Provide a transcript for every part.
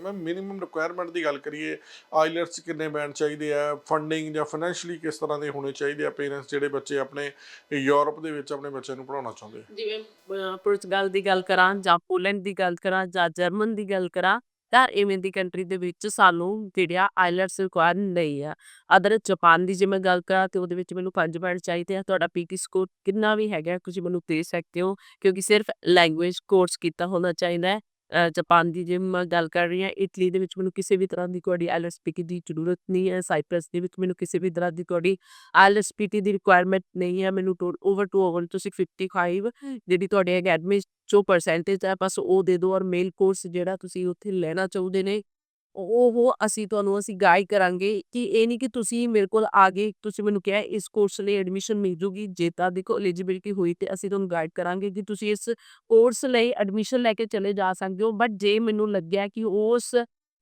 ਮੈਂ minimum requirement ਦੀ ਗੱਲ ਕਰੀਏ ਆਈਲੈਟਸ ਕਿੰਨੇ ਬੈਂਡ ਚਾਹੀਦੇ ਆ ਫੰਡਿੰਗ ਜਾਂ ਫਾਈਨੈਂਸ਼ੀਅਲੀ ਕਿਸ ਤਰ੍ਹਾਂ ਦੇ ਹੋਣੇ ਚਾਹੀਦੇ ਆ ਪੇਰੈਂਟਸ ਜਿਹੜੇ ਬੱਚੇ ਆਪਣੇ ਯੂਰਪ ਦੇ ਵਿੱਚ ਆਪਣੇ ਬੱਚਿਆਂ ਨੂੰ ਪੜਾਉਣਾ ਚਾਹੁੰਦੇ ਜਿਵੇਂ ਪੁਰਤਗਾਲ ਦੀ ਗੱਲ ਕਰਾਂ ਜਾਂ ਪੋਲੈਂਡ ਦੀ ਗੱਲ ਕਰਾਂ ਜਾਂ ਜਰਮਨ ਦੀ ਗੱਲ ਕਰਾਂ, ਤਾਂ ਇਵੇਂ ਦੀ ਕੰਟਰੀ ਦੇ ਵਿੱਚ ਸਾਨੂੰ ਜਿਹੜਿਆ ਆਈਲੈਟਸ ਰਿਕੁਆਇਰ ਨਹੀਂ ਆ। ਅਦਰ ਜਾਪਾਨ ਦੀ ਜੇ ਮੈਂ ਗੱਲ ਕਰਾਂ ਤੇ ਉਹਦੇ ਵਿੱਚ ਮੈਨੂੰ 5 ਬੈਂਡ ਚਾਹੀਦੇ ਆ। ਤੁਹਾਡਾ ਪੀਟੀ ਸਕੋਰ ਕਿੰਨਾ ਵੀ ਹੈਗਾ ਤੁਸੀਂ ਮੈਨੂੰ ਦੇ ਸਕਦੇ ਹੋ, ਕਿਉਂਕਿ ਸਿਰਫ ਲੈਂਗੁਏਜ ਕੋਰਸ ਕੀਤਾ ਹੋਣਾ ਚਾਹੀਦਾ ਹੈ। ਜਾਪਾਨ ਦੀ ਜੇ ਮੈਂ ਗੱਲ ਕਰ ਰਹੀ ਹਾਂ, ਇਟਲੀ ਦੇ ਵਿੱਚ ਮੈਨੂੰ ਕਿਸੇ ਵੀ ਤਰ੍ਹਾਂ ਦੀ ਕੋਈ ਆਈਲੈਟਸ ਪੀਟੀ ਦੀ ਜ਼ਰੂਰਤ ਨਹੀਂ ਹੈ, ਸਾਈਪ੍ਰਸ ਦੇ ਵਿੱਚ ਮੈਨੂੰ ਕਿਸੇ ਵੀ ਤਰ੍ਹਾਂ ਦੀ ਕੋਈ ਆਈਲੈਟਸ ਪੀਟੀ ਦੀ ਰਿਕੁਆਇਰਮੈਂਟ ਨਹੀਂ ਹੈ, ਮੈਨੂੰ ਓਵਰ ਟੂ ਓਵਰ ਤੁਸੀਂ 55 ਜਿਹੜੀ ਤੁਹਾਡੇ ਅਕੈਡਮੀ ਚੋਂ ਪਰਸੈਂਟੇਜ ਹੈ, ਬਸ ਉਹ ਦੇ ਦਿਓ ਔਰ ਮੇਲ ਕੋਰਸ ਜਿਹੜਾ ਤੁਸੀਂ ਉੱਥੇ ਲੈਣਾ ਚਾਹੁੰਦੇ ਨੇ ਉਹ ਅਸੀਂ ਤੁਹਾਨੂੰ, ਅਸੀਂ ਗਾਈਡ ਕਰਾਂਗੇ ਕਿ ਇਹ ਨਹੀਂ ਕਿ ਤੁਸੀਂ ਮੇਰੇ ਕੋਲ ਆ ਗਏ, ਤੁਸੀਂ ਮੈਨੂੰ ਕਿਹਾ ਇਸ ਕੋਰਸ ਲਈ ਐਡਮਿਸ਼ਨ ਮਿਲ ਜੂਗੀ, ਜੇ ਤਾਂ ਦੇਖੋ ਐਲੀਜੀਬਿਲਟੀ ਹੋਈ ਤੇ ਅਸੀਂ ਤੁਹਾਨੂੰ ਗਾਈਡ ਕਰਾਂਗੇ ਕਿ ਤੁਸੀਂ ਇਸ ਕੋਰਸ ਲਈ ਐਡਮਿਸ਼ਨ ਲੈ ਕੇ ਚਲੇ ਜਾ ਸਕਦੇ ਹੋ ਬਟ ਜੇ ਮੈਨੂੰ ਲੱਗਿਆ ਕਿ ਉਸ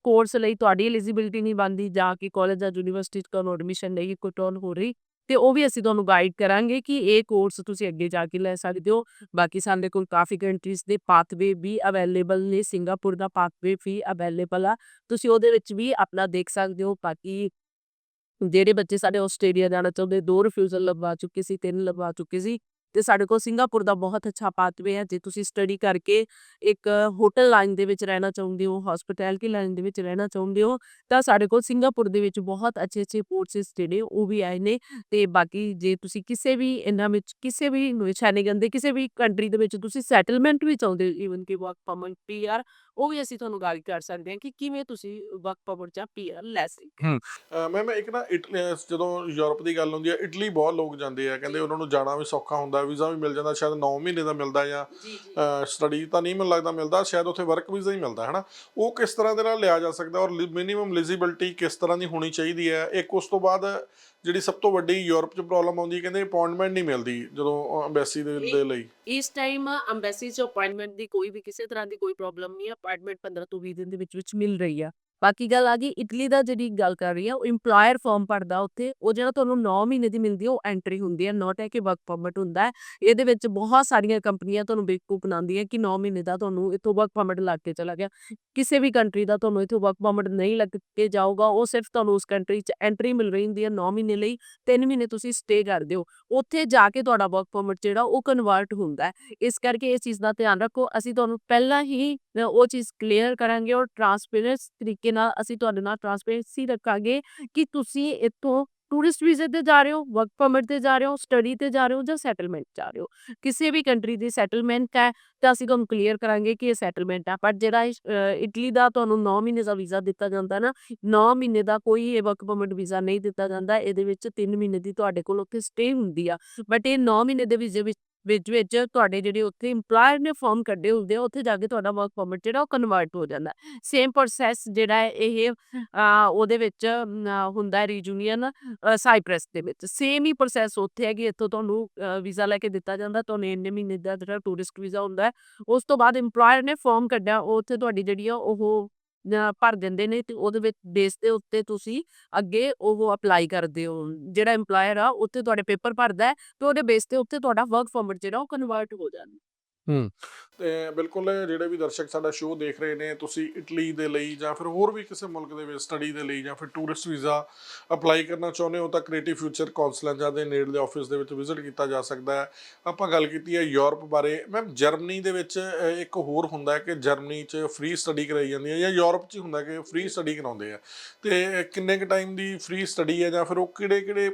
ਕੋਰਸ ਲਈ ਤੁਹਾਡੀ ਐਲੀਜੀਬਿਲਟੀ ਨਹੀਂ ਬਣਦੀ ਜਾਂ ਕਿ ਕਾਲਜ ਜਾਂ ਯੂਨੀਵਰਸਿਟੀ ਚ ਐਡਮਿਸ਼ਨ ਨਹੀਂ ਕੋਈ ਟਰਨ ਹੋ ਰਹੀ ਤੇ ਉਹ ਵੀ ਅਸੀਂ ਤੁਹਾਨੂੰ ਗਾਈਡ ਕਰਾਂਗੇ ਕਿ ਇਹ ਕੋਰਸ ਤੁਸੀਂ ਅੱਗੇ ਜਾ ਕੇ ਲੈ ਸਕਦੇ ਹੋ। ਬਾਕੀ ਸਾਡੇ ਕੋਲ ਕਾਫੀ ਕੰਟਰੀਜ਼ ਦੇ ਪਾਥਵੇ ਵੀ ਅਵੇਲੇਬਲ ਨੇ ਸਿੰਗਾਪੁਰ ਦਾ ਪਾਥਵੇ ਵੀ ਅਵੇਲੇਬਲ ਆ। ਤੁਸੀਂ ਉਹਦੇ ਵਿੱਚ ਵੀ ਆਪਣਾ ਦੇਖ ਸਕਦੇ ਹੋ, ਬਾਕੀ ਜਿਹੜੇ ਬੱਚੇ ਸਾਡੇ ਆਸਟ੍ਰੇਲੀਆ ਜਾਣਾ ਚਾਹੁੰਦੇ, ਦੋ ਰਿਫਿਊਜ਼ਲ ਲਗਵਾ ਚੁੱਕੇ ਸੀ, ਤਿੰਨ ਲਵਾ ਚੁੱਕੇ ਸੀ। ਤੇ ਸਾਡੇ ਕੋਲ ਸਿੰਗਾਪੁਰ ਦਾ ਬਹੁਤ ਅੱਛਾ ਪਾਥਵੇ ਹੈ ਜੇ ਤੁਸੀਂ ਸਟੱਡੀ ਕਰਕੇ ਇੱਕ ਹੋਟਲ ਲਾਈਨ ਦੇ ਵਿੱਚ ਰਹਿਣਾ ਚਾਹੁੰਦੇ ਹੋ ਹਸਪਿਟੈਲਿਟੀ ਲਾਈਨ ਦੇ ਵਿੱਚ ਰਹਿਣਾ ਚਾਹੁੰਦੇ ਹੋ ਤਾਂ ਸਾਡੇ ਕੋਲ ਸਿੰਗਾਪੁਰ ਦੇ ਵਿੱਚ ਬਹੁਤ ਅੱਛੇ ਅੱਛੇ ਕੋਰਸਿਸ ਜਿਹੜੇ ਉਹ ਵੀ ਆਏ ਨੇ ਤੇ ਬਾਕੀ ਜੇ ਤੁਸੀਂ ਕਿਸੇ ਵੀ ਇਹਨਾਂ ਵਿੱਚ ਕਿਸੇ ਵੀ ਸ਼ੈਨਗਨ ਦੇ ਕਿਸੇ ਵੀ ਕੰਟਰੀ ਦੇ ਵਿੱਚ ਤੁਸੀਂ ਸੈਟਲਮੈਂਟ ਵੀ ਚਾਹੁੰਦੇ ਹੋ ਈਵਨ ਕਿ ਵਰਕ ਪਰਮਿਟ ਪੀਆਰ ਉਹ ਵੀ ਅਸੀਂ ਤੁਹਾਨੂੰ ਗਾਈਡ ਕਰ ਸਕਦੇ ਹਾਂ ਕਿ ਕਿਵੇਂ ਤੁਸੀਂ ਵਰਕ ਪਰਮਿਟ ਜਾਂ ਪੀਆਰ ਲੈ ਸਕਦੇ ਹੋ। ਮੈਂ ਮੈਂ ਇੱਕ ਨਾ ਜਦੋਂ ਯੂਰਪ ਦੀ ਗੱਲ ਹੁੰਦੀ ਹੈ ਇਟਲੀ ਬਹੁਤ ਲੋਕ ਜਾਂਦੇ ਆ ਕਹਿੰਦੇ ਉਹਨਾਂ ਨੂੰ ਜਾਣਾ ਵੀ ਸੌਖਾ ਹੁੰਦਾ ਵੀਜ਼ਾ ਵੀ ਮਿਲ ਜਾਂਦਾ ਸ਼ਾਇਦ 9 ਮਹੀਨੇ ਦਾ ਮਿਲਦਾ ਜਾਂ ਸਟੱਡੀ ਤਾਂ ਨਹੀਂ ਮੈਨੂੰ ਲੱਗਦਾ ਮਿਲਦਾ ਸ਼ਾਇਦ ਉੱਥੇ ਵਰਕ ਵੀਜ਼ਾ ਹੀ ਮਿਲਦਾ ਹੈ ਨਾ ਉਹ ਕਿਸ ਤਰ੍ਹਾਂ ਦੇ ਨਾਲ ਲਿਆ ਜਾ ਸਕਦਾ ਔਰ ਮਿਨੀਮਮ ਐਲੀਜੀਬਿਲਟੀ ਕਿਸ ਤਰ੍ਹਾਂ ਦੀ ਹੋਣੀ ਚਾਹੀਦੀ ਹੈ? ਇੱਕ ਉਸ ਤੋਂ ਬਾਅਦ ਜਿਹੜੀ ਸਭ ਤੋਂ ਵੱਡੀ ਯੂਰਪ 'ਚ ਪ੍ਰੋਬਲਮ ਆਉਂਦੀ ਹੈ ਕਹਿੰਦੇ ਅਪਾਇੰਟਮੈਂਟ ਨਹੀਂ ਮਿਲਦੀ ਜਦੋਂ ਐਮਬੈਸੀ ਦੇ ਲਈ। ਇਸ ਟਾਈਮ ਅੰਬੈਸੀ ਚ ਅਪਾਇੰਟਮੈਂਟ ਦੀ ਕੋਈ ਵੀ ਕਿਸੇ ਤਰ੍ਹਾਂ ਦੀ ਕੋਈ ਪ੍ਰੋਬਲਮ ਨਹੀਂ ਹੈ ਅਪਾਇੰਟਮੈਂਟ 15 ਤੋਂ 20 ਦਿਨ ਦੇ ਵਿੱਚ ਵਿੱਚ ਮਿਲ ਰਹੀ ਆ। ਬਾਕੀ ਗੱਲ ਆ ਗਈ ਇਟਲੀ ਦਾ ਜਿਹੜੀ ਗੱਲ ਕਰ ਰਹੀ ਆ, ਉਹ EMPLOYER ਫਾਰਮ ਭਰਦਾ ਉੱਥੇ, ਉਹ ਜਿਹੜਾ ਤੁਹਾਨੂੰ 9 ਮਹੀਨੇ ਦੀ ਮਿਲਦੀ ਆ, ਉਹ ਐਂਟਰੀ ਹੁੰਦੀ ਹੈ ਨੋਟ ਹੈ ਕਿ ਵਰਕ ਪਰਮਿਟ ਹੁੰਦਾ ਹੈ। ਇਹਦੇ ਵਿੱਚ ਬਹੁਤ ਸਾਰੀਆਂ ਕੰਪਨੀਆਂ ਤੁਹਾਨੂੰ ਬੇਵਕੂਫ ਬਣਾਉਂਦੀਆਂ ਕਿ 9 ਮਹੀਨੇ ਦਾ ਤੁਹਾਨੂੰ ਇੱਥੋਂ ਵਰਕ ਪਰਮਿਟ ਲੱਗ ਕੇ ਚਲਾ ਗਿਆ। ਕਿਸੇ ਵੀ ਕੰਟਰੀ ਦਾ ਤੁਹਾਨੂੰ ਇੱਥੋਂ ਵਰਕ ਪਰਮਿਟ ਨਹੀਂ ਲੱਗ ਕੇ ਜਾਊਗਾ, ਉਹ ਸਿਰਫ ਤੁਹਾਨੂੰ ਉਸ ਕੰਟਰੀ 'ਚ ਐਂਟਰੀ ਮਿਲ ਰਹੀ ਹੁੰਦੀ ਹੈ 9 ਮਹੀਨੇ ਲਈ 3 ਮਹੀਨੇ ਤੁਸੀਂ ਸਟੇ ਕਰਦੇ ਹੋ ਉੱਥੇ ਜਾ ਕੇ ਤੁਹਾਡਾ ਵਰਕ ਪਰਮਿਟ ਜਿਹੜਾ, ਉਹ ਕਨਵਰਟ ਹੁੰਦਾ ਹੈ। ਇਸ ਕਰਕੇ ਇਸ ਚੀਜ਼ ਦਾ ਧਿਆਨ ਰੱਖੋ। ਅਸੀਂ ਤੁਹਾਨੂੰ ਪਹਿਲਾਂ ਹੀ ਉਹ ਚੀਜ਼ ਕਲੀਅਰ ਕਰਾਂਗੇ ਔਰ ਟਰਾਂਸਪੇਰੈਂਸ ਤਰੀਕੇ ਨਾਲ ਅਸੀਂ ਤੁਹਾਡੇ ਨਾਲ ਟਰਾਂਸਪੇਰੈਂਸੀ ਰੱਖਾਂਗੇ ਕਿ ਤੁਸੀਂ ਇੱਥੋਂ ਟੂਰਿਸਟ ਵੀਜ਼ੇ ਤੇ ਜਾ ਰਹੇ ਹੋ ਵਰਕ ਪਰਮਿਟ ਤੇ ਜਾ ਰਹੇ ਹੋ ਸਟੱਡੀ ਤੇ ਜਾ ਰਹੇ ਹੋ ਜਾਂ ਸੈਟਲਮੈਂਟ ਜਾ ਰਹੇ ਹੋ। ਕਿਸੇ ਵੀ ਕੰਟਰੀ ਦੀ ਸੈਟਲਮੈਂਟ ਹੈ ਤਾਂ ਅਸੀਂ ਤੁਹਾਨੂੰ ਕਲੀਅਰ ਕਰਾਂਗੇ ਕਿ ਇਹ ਸੈਟਲਮੈਂਟ ਆ। ਪਰ ਜਿਹੜਾ ਇਟਲੀ ਦਾ ਤੁਹਾਨੂੰ 9 ਮਹੀਨੇ ਦਾ ਵੀਜ਼ਾ ਦਿੱਤਾ ਜਾਂਦਾ ਨਾ 9 ਮਹੀਨੇ ਦਾ ਕੋਈ ਇਹ ਵਰਕ ਪਰਮਿਟ ਵੀਜ਼ਾ ਨਹੀਂ ਦਿੱਤਾ ਜਾਂਦਾ। ਇਹਦੇ ਵਿੱਚ 3 ਮਹੀਨੇ ਦੀ ਤੁਹਾਡੇ ਕੋਲ ਉੱਥੇ ਸਟੇ ਹੁੰਦੀ ਆ। ਬਟ ਇਹ 9 ਮਹੀਨੇ ਦੇ ਵੀਜ਼ੇ ਵਿੱਚ ਵਿੱਚ ਵਿੱਚ ਤੁਹਾਡੇ ਜਿਹੜੇ ਉੱਥੇ EMPLOYER ਨੇ ਫਾਰਮ ਕੱਢੇ ਹੁੰਦੇ ਆ ਉੱਥੇ ਜਾ ਕੇ ਤੁਹਾਡਾ ਵਰਕ ਪਰਮਿਟ ਜਿਹੜਾ ਉਹ ਕਨਵਰਟ ਹੋ ਜਾਂਦਾ। ਸੇਮ ਪ੍ਰੋਸੈਸ ਜਿਹੜਾ ਹੈ ਇਹ ਅ, ਉਹਦੇ ਵਿੱਚ ਅਮ, ਅ, ਹੁੰਦਾ ਹੈ ਰੀਜੂਨੀਅਨ ਸਾਈਪ੍ਰੈਸ ਦੇ ਵਿੱਚ। ਸੇਮ ਹੀ ਪ੍ਰੋਸੈਸ ਉੱਥੇ ਹੈ ਕਿ ਇੱਥੋਂ ਤੁਹਾਨੂੰ ਵੀਜ਼ਾ ਲੈ ਕੇ ਦਿੱਤਾ ਜਾਂਦਾ ਤੁਹਾਨੂੰ ਇੰਨੇ ਮਹੀਨੇ ਦਾ ਜਿਹੜਾ ਟੂਰਿਸਟ ਵੀਜ਼ਾ ਹੁੰਦਾ ਹੈ ਉਸ ਤੋਂ ਬਾਅਦ EMPLOYER ਨੇ ਫਾਰਮ ਕੱਢਿਆ ਉਹ ਉੱਥੇ ਤੁਹਾਡੀ ਜਿਹੜੀ ਆ ਉਹ ਅ, ਭਰ ਦਿੰਦੇ ਨੇ ਤੇ ਉਹਦੇ ਵਿੱਚ ਬੇਸ ਦੇ ਉੱਤੇ ਤੁਸੀਂ ਅੱਗੇ ਉਹ ਅਪਲਾਈ ਕਰਦੇ ਹੋ। ਜਿਹੜਾ EMPLOYER ਆ, ਉੱਥੇ ਤੁਹਾਡੇ ਪੇਪਰ ਭਰਦਾ ਹੈ ਤੇ ਉਹਦੇ ਬੇਸ ਤੇ ਉੱਤੇ ਤੁਹਾਡਾ ਵਰਕ ਪਰਮਿਟ ਜਿਹੜਾ ਉਹ ਕਨਵਰਟ ਹੋ ਜਾਂਦਾ। ਤੇ ਬਿਲਕੁਲ ਜਿਹੜੇ ਵੀ ਦਰਸ਼ਕ ਸਾਡਾ ਸ਼ੋਅ ਦੇਖ ਰਹੇ ਨੇ, ਤੁਸੀਂ ਇਟਲੀ ਦੇ ਲਈ ਜਾਂ ਫਿਰ ਹੋਰ ਵੀ ਕਿਸੇ ਮੁਲਕ ਦੇ ਵਿੱਚ ਸਟੱਡੀ ਦੇ ਲਈ ਜਾਂ ਫਿਰ ਟੂਰਿਸਟ ਵੀਜ਼ਾ ਅਪਲਾਈ ਕਰਨਾ ਚਾਹੁੰਦੇ ਹੋ ਤਾਂ ਕ੍ਰੀਏਟਿਵ ਫਿਊਚਰ ਕੌਂਸਲੈਂਜਾਂ ਦੇ ਨੇੜਲੇ ਆਫਿਸ ਦੇ ਵਿੱਚ ਵਿਜ਼ਿਟ ਕੀਤਾ ਜਾ ਸਕਦਾ ਹੈ। ਆਪਾਂ ਗੱਲ ਕੀਤੀ ਹੈ ਯੂਰਪ ਬਾਰੇ। ਮੈਮ ਜਰਮਨੀ ਦੇ ਵਿੱਚ ਇੱਕ ਹੋਰ ਹੁੰਦਾ ਹੈ ਕਿ ਜਰਮਨੀ 'ਚ ਫ੍ਰੀ ਸਟੱਡੀ ਕਰਾਈ ਜਾਂਦੀ ਹੈ ਜਾਂ ਯੂਰਪ 'ਚ ਹੁੰਦਾ ਕਿ ਫ੍ਰੀ ਸਟੱਡੀ ਕਰਾਉਂਦੇ ਆ। ਤੇ ਕਿੰਨੇ ਕੁ ਟਾਈਮ ਦੀ ਫ੍ਰੀ ਸਟੱਡੀ ਹੈ ਜਾਂ ਫਿਰ ਉਹ ਕਿਹੜੇ ਕਿਹੜੇ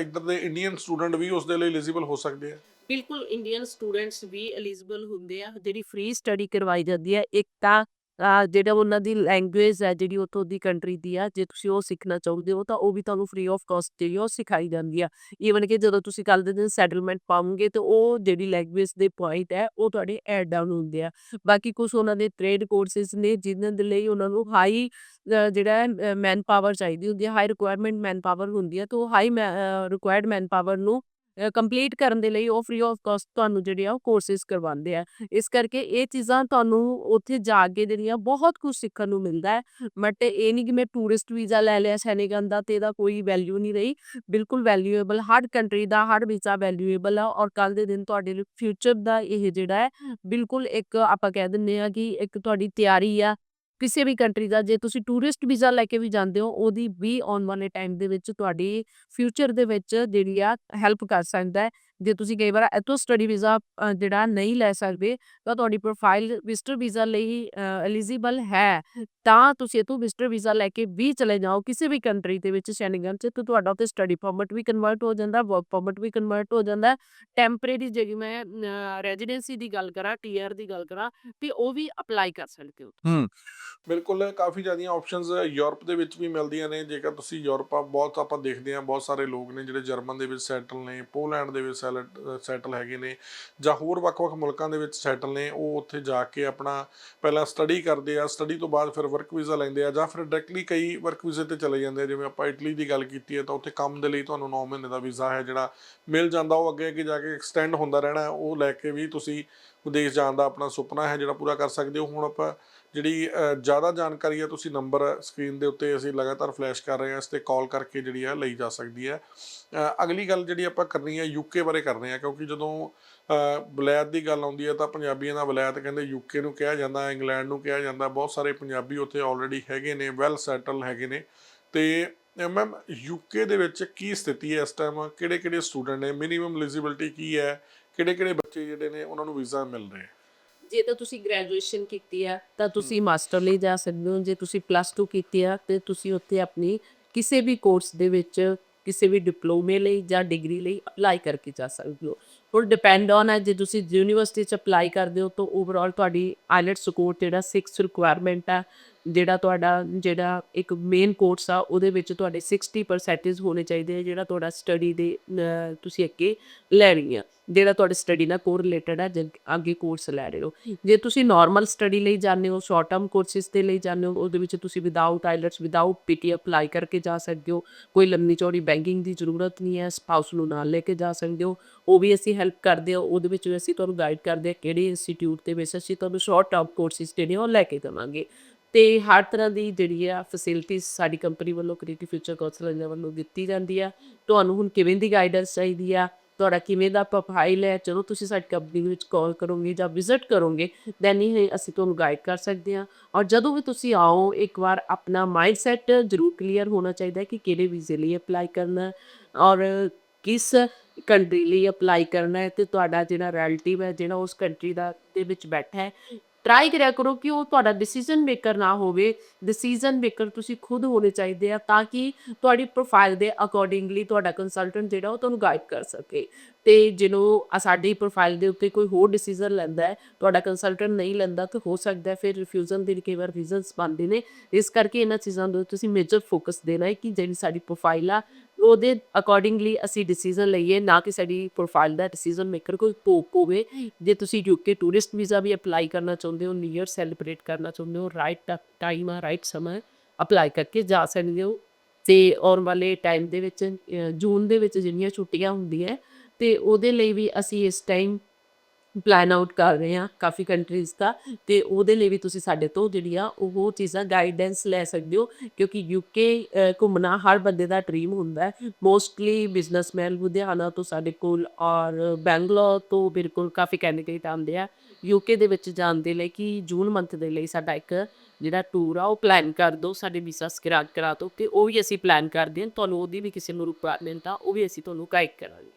ਇੱਧਰ ਦੇ ਇੰਡੀਅਨ ਸਟੂਡੈਂਟ ਵੀ ਉਸ ਦੇ ਲਈ ਐਲੀਜੀਬਲ ਹੋ ਸਕਦੇ ਆ? ਬਿਲਕੁਲ ਇੰਡੀਅਨ ਸਟੂਡੈਂਟਸ ਵੀ ਐਲੀਜੀਬਲ ਹੁੰਦੇ ਆ, ਜਿਹੜੀ ਫ੍ਰੀ ਸਟੱਡੀ ਕਰਵਾਈ ਜਾਂਦੀ ਹੈ। ਇੱਕ ਤਾਂ ਜਿਹੜਾ ਉਹਨਾਂ ਦੀ ਲੈਂਗੁਏਜ ਹੈ, ਜਿਹੜੀ ਉੱਥੋਂ ਦੀ ਕੰਟਰੀ ਦੀ ਆ, ਜੇ ਤੁਸੀਂ ਉਹ ਸਿੱਖਣਾ ਚਾਹੁੰਦੇ ਹੋ, ਤਾਂ ਉਹ ਵੀ ਤੁਹਾਨੂੰ ਫ੍ਰੀ ਆਫ ਕਾਸਟ ਜਿਹੜੀ ਉਹ ਸਿਖਾਈ ਜਾਂਦੀ ਆ। ਈਵਨ ਕਿ ਜਦੋਂ ਤੁਸੀਂ ਕੱਲ ਦੇ ਦਿਨ ਸੈਟਲਮੈਂਟ ਪਾਉਂਗੇ ਤੇ ਉਹ ਜਿਹੜੀ ਲੈਂਗੁਏਜ ਦੇ ਪੁਆਇੰਟ ਹੈ, ਉਹ ਤੁਹਾਡੇ ਐਡ ਡਾਊਨ ਹੁੰਦੇ ਆ। ਬਾਕੀ ਕੁਝ ਉਹਨਾਂ ਦੇ ਟ੍ਰੇਡ ਕੋਰਸਿਸ ਨੇ ਜਿਨ੍ਹਾਂ ਦੇ ਲਈ ਉਹਨਾਂ ਨੂੰ ਹਾਈ ਜਿਹੜਾ ਮੈਨ ਪਾਵਰ ਚਾਹੀਦੀ ਹੁੰਦੀ ਹੈ ਹਾਈ ਰਿਕੁਆਇਰਮੈਂਟ ਮੈਨ ਪਾਵਰ ਹੁੰਦੀ ਹੈ ਤਾਂ ਉਹ ਹਾਈ ਰਿਕੁਆਇਰਡ ਮੈਨ ਪਾਵਰ ਨੂੰ ਕੰਪਲੀਟ ਕਰਨ ਦੇ ਲਈ ਉਹ ਫ੍ਰੀ ਆਫ ਕਾਸਟ ਤੁਹਾਨੂੰ ਜਿਹੜੇ ਆ ਉਹ ਕੋਰਸਿਸ ਕਰਵਾਉਂਦੇ ਆ। ਇਸ ਕਰਕੇ ਇਹ ਚੀਜ਼ਾਂ ਤੁਹਾਨੂੰ ਉੱਥੇ ਜਾ ਕੇ ਜਿਹੜੀਆਂ ਬਹੁਤ ਕੁਝ ਸਿੱਖਣ ਨੂੰ ਮਿਲਦਾ ਹੈ। ਬਟ ਇਹ ਨਹੀਂ ਕਿ ਮੈਂ ਟੂਰਿਸਟ ਵੀਜ਼ਾ ਲੈ ਲਿਆ ਸੈਨੇਗਨ ਦਾ ਤੇ ਇਹਦਾ ਕੋਈ ਵੈਲਿਊ ਨਹੀਂ ਰਹੀ। ਬਿਲਕੁਲ ਵੈਲਿਊਏਬਲ ਹਰ ਕੰਟਰੀ ਦਾ, ਹਰ ਵੀਜ਼ਾ ਵੈਲਿਊਏਬਲ ਆ ਔਰ ਕੱਲ ਦੇ ਦਿਨ ਤੁਹਾਡੇ ਲਈ ਫਿਊਚਰ ਦਾ ਇਹ ਜਿਹੜਾ ਹੈ, ਬਿਲਕੁਲ ਇੱਕ ਆਪਾਂ ਕਹਿ ਦਿੰਦੇ ਆ ਕਿ ਇੱਕ ਤੁਹਾਡੀ ਤਿਆਰੀ ਆ। ਕਿਸੇ ਵੀ ਕੰਟਰੀ ਦਾ, ਜੇ ਤੁਸੀਂ ਟੂਰਿਸਟ ਵੀਜ਼ਾ ਲੈ ਕੇ ਵੀ ਜਾਂਦੇ ਹੋ, ਉਹਦੀ ਵੀ ਆਉਣ ਵਾਲੇ ਟਾਈਮ ਦੇ ਵਿੱਚ ਤੁਹਾਡੀ ਫਿਊਚਰ ਦੇ ਵਿੱਚ ਜਿਹੜੀ ਆ ਹੈਲਪ ਕਰ ਸਕਦਾ ਹੈ। ਜੇ ਤੁਸੀਂ ਕਈ ਵਾਰ ਇੱਥੋਂ ਸਟੱਡੀ ਵੀਜ਼ਾ ਜਿਹੜਾ ਨਹੀਂ ਲੈ ਸਕਦੇ, ਤਾਂ ਤੁਹਾਡੀ ਪ੍ਰੋਫਾਈਲ ਵਿਜ਼ਟਰ ਵੀਜ਼ਾ ਲਈ ਐਲੀਜੀਬਲ ਹੈ। ਤਾਂ ਤੁਸੀਂ ਇੱਥੋਂ ਵਿਜ਼ਟਰ ਵੀਜ਼ਾ ਲੈ ਕੇ ਵੀ ਚਲੇ ਜਾਓ, ਕਿਸੇ ਵੀ ਕੰਟਰੀ ਦੇ ਵਿੱਚ ਸ਼ੈਨਗਨ ਚ, ਤੇ ਤੁਹਾਡਾ ਉੱਥੇ ਸਟੱਡੀ ਪਰਮਿਟ ਵੀ ਕਨਵਰਟ ਹੋ ਜਾਂਦਾ ਵਰਕ ਪਰਮਿਟ ਵੀ ਕਨਵਰਟ ਹੋ ਜਾਂਦਾ। ਟੈਂਪਰੇਰੀ ਜਿਹੜੀ ਮੈਂ ਰੈਜ਼ੀਡੈਂਸੀ ਦੀ ਗੱਲ ਕਰਾਂ ਟੀਆਰ ਦੀ ਗੱਲ ਕਰਾਂ, ਤੇ ਉਹ ਵੀ ਅਪਲਾਈ ਕਰ ਸਕਦੇ ਹੋ ਬਿਲਕੁਲ, ਕਾਫੀ ਜ਼ਿਆਦੀਆਂ ਆਪਸ਼ਨਸ ਯੂਰਪ ਦੇ ਵਿੱਚ ਵੀ ਮਿਲਦੀਆਂ ਨੇ। ਜੇਕਰ ਤੁਸੀਂ ਯੂਰਪ ਬਹੁਤ ਆਪਾਂ ਦੇਖਦੇ ਹਾਂ, ਬਹੁਤ ਸਾਰੇ ਲੋਕ ਨੇ ਜਿਹੜੇ ਜਰਮਨ ਦੇ ਵਿੱਚ ਸੈਟਲ ਨੇ, ਪੋਲੈਂਡ ਦੇ ਵਿੱਚ ਸੈਟਲ ਹੈਗੇ ਨੇ ਜਾਂ ਹੋਰ ਵੱਖ-ਵੱਖ ਮੁਲਕਾਂ ਦੇ ਵਿੱਚ ਸੈਟਲ ਨੇ, ਉਹ ਉੱਥੇ ਜਾ ਕੇ ਆਪਣਾ ਪਹਿਲਾਂ ਸਟੱਡੀ ਕਰਦੇ ਆ ਸਟੱਡੀ ਤੋਂ ਬਾਅਦ ਫਿਰ ਵਰਕ ਵੀਜ਼ਾ ਲੈਂਦੇ ਆ ਜਾਂ ਫਿਰ ਡਾਇਰੈਕਟਲੀ ਕਈ ਵਰਕ ਵੀਜ਼ੇ ਤੇ ਚਲੇ ਜਾਂਦੇ ਆ, ਜਿਵੇਂ ਆਪਾਂ ਇਟਲੀ ਦੀ ਗੱਲ ਕੀਤੀ ਹੈ ਤਾਂ ਉੱਥੇ ਕੰਮ ਦੇ ਲਈ ਤੁਹਾਨੂੰ 9 ਮਹੀਨੇ ਦਾ ਵੀਜ਼ਾ ਹੈ ਜਿਹੜਾ ਮਿਲ ਜਾਂਦਾ, ਉਹ ਅੱਗੇ ਅੱਗੇ ਜਾ ਕੇ ਐਕਸਟੈਂਡ ਹੁੰਦਾ ਰਹਿਣਾ, ਉਹ ਲੈ ਕੇ ਵੀ ਤੁਸੀਂ ਵਿਦੇਸ਼ ਜਾਣ ਦਾ ਆਪਣਾ ਸੁਪਨਾ ਹੈ ਜਿਹੜਾ ਪੂਰਾ ਕਰ ਸਕਦੇ ਹੋ। ਹੁਣ ਆਪਾਂ ਜਿਹੜੀ ਜ਼ਿਆਦਾ ਜਾਣਕਾਰੀ ਹੈ, ਤੁਸੀਂ ਨੰਬਰ ਸਕਰੀਨ ਦੇ ਉੱਤੇ ਅਸੀਂ ਲਗਾਤਾਰ ਫਲੈਸ਼ ਕਰ ਰਹੇ ਹਾਂ, ਇਸ ਤੇ ਕਾਲ ਕਰਕੇ ਜਿਹੜੀ ਹੈ, ਲਈ ਜਾ ਸਕਦੀ ਹੈ। ਅਗਲੀ ਗੱਲ ਜਿਹੜੀ ਆਪਾਂ ਕਰਨੀ ਹੈ ਯੂਕੇ ਬਾਰੇ ਕਰਨੀ ਹੈ, ਕਿਉਂਕਿ ਜਦੋਂ ਵਲੈਤ ਦੀ ਗੱਲ ਆਉਂਦੀ ਹੈ, ਤਾਂ ਪੰਜਾਬੀਆਂ ਦਾ ਵਲੈਤ ਕਹਿੰਦੇ ਯੂਕੇ ਨੂੰ ਕਿਹਾ ਜਾਂਦਾ, ਇੰਗਲੈਂਡ ਨੂੰ ਕਿਹਾ ਜਾਂਦਾ, ਬਹੁਤ ਸਾਰੇ ਪੰਜਾਬੀ ਉੱਥੇ ਆਲਰੇਡੀ ਹੈਗੇ ਨੇ ਵੈਲ ਸੈਟਲ ਹੈਗੇ ਨੇ। ਤੇ ਮੈਮ ਯੂਕੇ ਦੇ ਵਿੱਚ ਕੀ ਸਥਿਤੀ ਹੈ ਇਸ ਟਾਈਮ ਕਿਹੜੇ ਕਿਹੜੇ ਸਟੂਡੈਂਟ ਨੇ? ਮਿਨੀਮਮ ਐਲੀਜੀਬਿਲਟੀ ਕੀ ਹੈ? ਕਿਹੜੇ ਕਿਹੜੇ ਬੱਚੇ ਜਿਹੜੇ ਨੇ, ਉਹਨਾਂ ਨੂੰ ਵੀਜ਼ਾ ਮਿਲ ਰਿਹਾ? ਹੈ ਜੇ ਤਾਂ ਤੁਸੀਂ ਗ੍ਰੈਜੂਏਸ਼ਨ ਕੀਤੀ ਆ ਤਾਂ ਤੁਸੀਂ ਮਾਸਟਰ ਲਈ ਜਾ ਸਕਦੇ ਹੋ ਜੇ ਤੁਸੀਂ ਪਲੱਸ 2 ਕੀਤੀ ਆ ਤੇ ਤੁਸੀਂ ਉੱਥੇ ਆਪਣੀ ਕਿਸੇ ਵੀ ਕੋਰਸ ਦੇ ਵਿੱਚ ਕਿਸੇ ਵੀ ਡਿਪਲੋਮੇ ਲਈ ਜਾਂ ਡਿਗਰੀ ਲਈ ਅਪਲਾਈ ਕਰਕੇ ਜਾ ਸਕਦੇ ਹੋ। ਹੁਣ ਡਿਪੈਂਡ ਔਨ ਹੈ, ਜੇ ਤੁਸੀਂ ਯੂਨੀਵਰਸਿਟੀ ਚ ਅਪਲਾਈ ਕਰਦੇ ਹੋ, ਤਾਂ ਓਵਰਆਲ ਤੁਹਾਡੀ ਆਈਲੈਟਸ ਸਕੋਰ ਜਿਹੜਾ 6 ਰਿਕੁਆਇਰਮੈਂਟ ਆ ਜਿਹੜਾ ਤੁਹਾਡਾ, ਜਿਹੜਾ ਇੱਕ ਮੇਨ ਕੋਰਸ ਆ, ਉਹਦੇ ਵਿੱਚ ਤੁਹਾਡੇ 60 ਪਰਸੈਂਟੇਜ ਹੋਣੇ ਚਾਹੀਦੇ ਆ, ਜਿਹੜਾ ਤੁਹਾਡਾ ਸਟੱਡੀ ਦੇ ਤੁਸੀਂ ਅੱਗੇ ਲੈਣੀ ਆ, ਜਿਹੜਾ ਤੁਹਾਡੇ ਸਟੱਡੀ ਨਾਲ ਕੋਰਿਲੇਟਡ ਹੈ, ਜੇ ਅੱਗੇ ਕੋਰਸ ਲੈ ਰਹੇ ਹੋ। ਜੇ ਤੁਸੀਂ ਨਾਰਮਲ ਸਟੱਡੀ ਲਈ ਜਾਂਦੇ ਹੋ ਸ਼ਾਰਟ ਟਰਮ ਕੋਰਸਿਸ ਦੇ ਲਈ ਜਾਂਦੇ ਹੋ, ਉਹਦੇ ਵਿੱਚ ਤੁਸੀਂ without IELTS without PTE apply ਕਰਕੇ ਜਾ ਸਕਦੇ ਹੋ। ਕੋਈ ਲੰਮੀ ਚੌੜੀ ਬੈਂਕਿੰਗ ਦੀ ਜ਼ਰੂਰਤ ਨਹੀਂ ਹੈ ਸਪਾਊਸ ਨੂੰ ਨਾਲ ਲੈ ਕੇ ਜਾ ਸਕਦੇ ਹੋ। ਉਹ ਵੀ ਅਸੀਂ ਹੈਲਪ ਕਰਦੇ ਹਾਂ, ਉਹਦੇ ਵਿੱਚ ਵੀ ਅਸੀਂ ਤੁਹਾਨੂੰ ਗਾਈਡ ਕਰਦੇ ਹਾਂ ਕਿਹੜੇ ਇੰਸਟੀਚਿਊਟ ਦੇ ਵਿੱਚ ਅਸੀਂ ਤੁਹਾਨੂੰ ਸ਼ਾਰਟ ਟਰਮ ਕੋਰਸਿਸ ਜਿਹੜੇ ਆ ਉਹ ਲੈ ਕੇ ਦੇਵਾਂਗੇ। ਤੇ ਹਰ ਤਰ੍ਹਾਂ ਦੀ ਜਿਹੜੀ ਆ ਫੈਸਿਲਿਟੀਜ਼ ਸਾਡੀ ਕੰਪਨੀ ਵੱਲੋਂ ਕ੍ਰੀਏਟਿਵ ਫਿਊਚਰ ਕਾਉਂਸਲਰ ਵੱਲੋਂ ਦਿੱਤੀ ਜਾਂਦੀ ਆ। ਤੁਹਾਨੂੰ ਹੁਣ ਕਿਵੇਂ ਦੀ ਗਾਈਡੈਂਸ ਚਾਹੀਦੀ ਆ? ਤੁਹਾਡਾ ਕਿਵੇਂ ਦਾ ਪ੍ਰੋਫਾਈਲ ਹੈ? ਜਦੋਂ ਤੁਸੀਂ ਸਾਡੀ ਕੰਪਨੀ ਵਿੱਚ ਕਾਲ ਕਰੋਗੇ ਜਾਂ ਵਿਜ਼ਿਟ ਕਰੋਗੇ ਦੈਨ ਹੀ ਅਸੀਂ ਤੁਹਾਨੂੰ ਗਾਈਡ ਕਰ ਸਕਦੇ ਹਾਂ। ਔਰ ਜਦੋਂ ਵੀ ਤੁਸੀਂ ਆਓ, ਇੱਕ ਵਾਰ ਆਪਣਾ ਮਾਈਂਡਸੈਟ ਜ਼ਰੂਰ ਕਲੀਅਰ ਹੋਣਾ ਚਾਹੀਦਾ ਹੈ ਕਿ ਕਿਹੜੇ ਵੀਜ਼ੇ ਲਈ ਅਪਲਾਈ ਕਰਨਾ ਔਰ ਕਿਸ ਕੰਟਰੀ ਲਈ ਅਪਲਾਈ ਕਰਨਾ ਹੈ ਤੇ ਤੁਹਾਡਾ ਜਿਹੜਾ ਰਿਲੇਟਿਵ ਹੈ, ਜਿਹੜਾ ਉਸ ਕੰਟਰੀ ਦਾ ਦੇ ਵਿੱਚ ਬੈਠਾ ਹੈ ਟਰਾਈ ਕਰਿਆ ਕਰੋ ਕਿ ਉਹ ਤੁਹਾਡਾ ਡਿਸੀਜਨ ਮੇਕਰ ਨਾ ਹੋਵੇ। ਡਿਸੀਜਨ ਮੇਕਰ ਤੁਸੀਂ ਖੁਦ ਹੋਣੇ ਚਾਹੀਦੇ ਆ ਤਾਂ ਕਿ ਤੁਹਾਡੀ ਪ੍ਰੋਫਾਈਲ ਦੇ ਅਕੋਰਡਿੰਗਲੀ ਤੁਹਾਡਾ ਕੰਸਲਟੈਂਟ ਜਿਹੜਾ ਉਹ ਤੁਹਾਨੂੰ ਗਾਈਡ ਕਰ ਸਕੇ। ਤੇ ਜਿਹਨੂੰ ਸਾਡੀ ਪ੍ਰੋਫਾਈਲ ਦੇ ਉੱਤੇ ਕੋਈ ਹੋਰ ਡਿਸੀਜਨ ਲੈਂਦਾ ਹੈ, ਤੁਹਾਡਾ ਕੰਸਲਟੈਂਟ ਨਹੀਂ ਲੈਂਦਾ ਤਾਂ ਹੋ ਸਕਦਾ ਹੈ ਫਿਰ ਰਿਫਿਊਜਨ ਦੇ ਕਈ ਵਾਰ ਰੀਜ਼ਨਸ ਬਣਦੇ ਨੇ। ਇਸ ਕਰਕੇ ਇਹਨਾਂ ਚੀਜ਼ਾਂ ਦੇ ਤੁਸੀਂ ਮੇਜਰ ਫੋਕਸ ਦੇਣਾ ਹੈ ਕਿ ਜਿਹੜੀ ਸਾਡੀ ਪ੍ਰੋਫਾਈਲ ਆ ਉਹਦੇ ਅਕੋਰਡਿੰਗਲੀ ਅਸੀਂ ਡਿਸੀਜਨ ਲਈਏ, ਨਾ ਕਿ ਸਾਡੀ ਪ੍ਰੋਫਾਈਲ ਦਾ ਡਿਸੀਜਨ ਮੇਕਰ ਕੋਈ ਪੋਕ ਹੋਵੇ ਜੇ ਤੁਸੀਂ ਯੂਕੇ ਟੂਰਿਸਟ ਵੀਜ਼ਾ ਵੀ ਅਪਲਾਈ ਕਰਨਾ ਚਾਹੁੰਦੇ ਹੋ ਨਿਊ ਈਅਰ ਸੈਲੀਬ੍ਰੇਟ ਕਰਨਾ ਚਾਹੁੰਦੇ ਹੋ ਰਾਈਟ ਟਾਈਮ ਆ ਰਾਈਟ ਸਮਾਂ ਅਪਲਾਈ ਕਰਕੇ ਜਾ ਸਕਦੇ ਹੋ। ਤੇ ਆਉਣ ਵਾਲੇ ਟਾਈਮ ਦੇ ਵਿੱਚ ਜੂਨ ਦੇ ਵਿੱਚ ਜਿਹੜੀਆਂ ਛੁੱਟੀਆਂ ਹੁੰਦੀਆਂ, ਤੇ ਉਹਦੇ ਲਈ ਵੀ ਅਸੀਂ ਇਸ ਟਾਈਮ ਪਲਾਨ ਆਊਟ ਕਰ ਰਹੇ ਹਾਂ ਕਾਫੀ ਕੰਟਰੀਜ਼ ਦਾ ਤੇ ਉਹਦੇ ਲਈ ਵੀ ਤੁਸੀਂ ਸਾਡੇ ਤੋਂ ਜਿਹੜੀ ਆ ਉਹ ਚੀਜ਼ਾਂ ਗਾਈਡੈਂਸ ਲੈ ਸਕਦੇ ਹੋ, ਕਿਉਂਕਿ ਯੂਕੇ ਘੁੰਮਣਾ ਹਰ ਬੰਦੇ ਦਾ ਡ੍ਰੀਮ ਹੁੰਦਾ ਹੈ। ਮੋਸਟਲੀ ਬਿਜ਼ਨਸਮੈਨ ਲੁਧਿਆਣਾ ਤੋਂ ਸਾਡੇ ਕੋਲ ਔਰ ਬੈਂਗਲੌਰ ਤੋਂ ਬਿਲਕੁਲ ਕਾਫੀ ਕੈਂਡੀਡੇਟ ਆਉਂਦੇ ਆ। ਯੂਕੇ ਦੇ ਵਿੱਚ ਜਾਣ ਦੇ ਲਈ ਕਿ ਜੂਨ ਮੰਥ ਦੇ ਲਈ ਸਾਡਾ ਇੱਕ ਜਿਹੜਾ ਟੂਰ ਆ, ਉਹ ਪਲਾਨ ਕਰ ਦਿਓ, ਸਾਡੇ ਵੀਜ਼ਾ ਸਕਰਾਟ ਕਰਾ ਦਿਓ ਤੇ ਉਹ ਵੀ ਅਸੀਂ ਪਲਾਨ ਕਰਦੇ ਹਾਂ। ਤੁਹਾਨੂੰ ਉਹਦੀ ਵੀ ਕਿਸੇ ਨੂੰ ਰਿਕੁਆਇਰਮੈਂਟ ਆ, ਉਹ ਵੀ ਅਸੀਂ ਤੁਹਾਨੂੰ ਗਾਈਡ ਕਰਾਂਗੇ।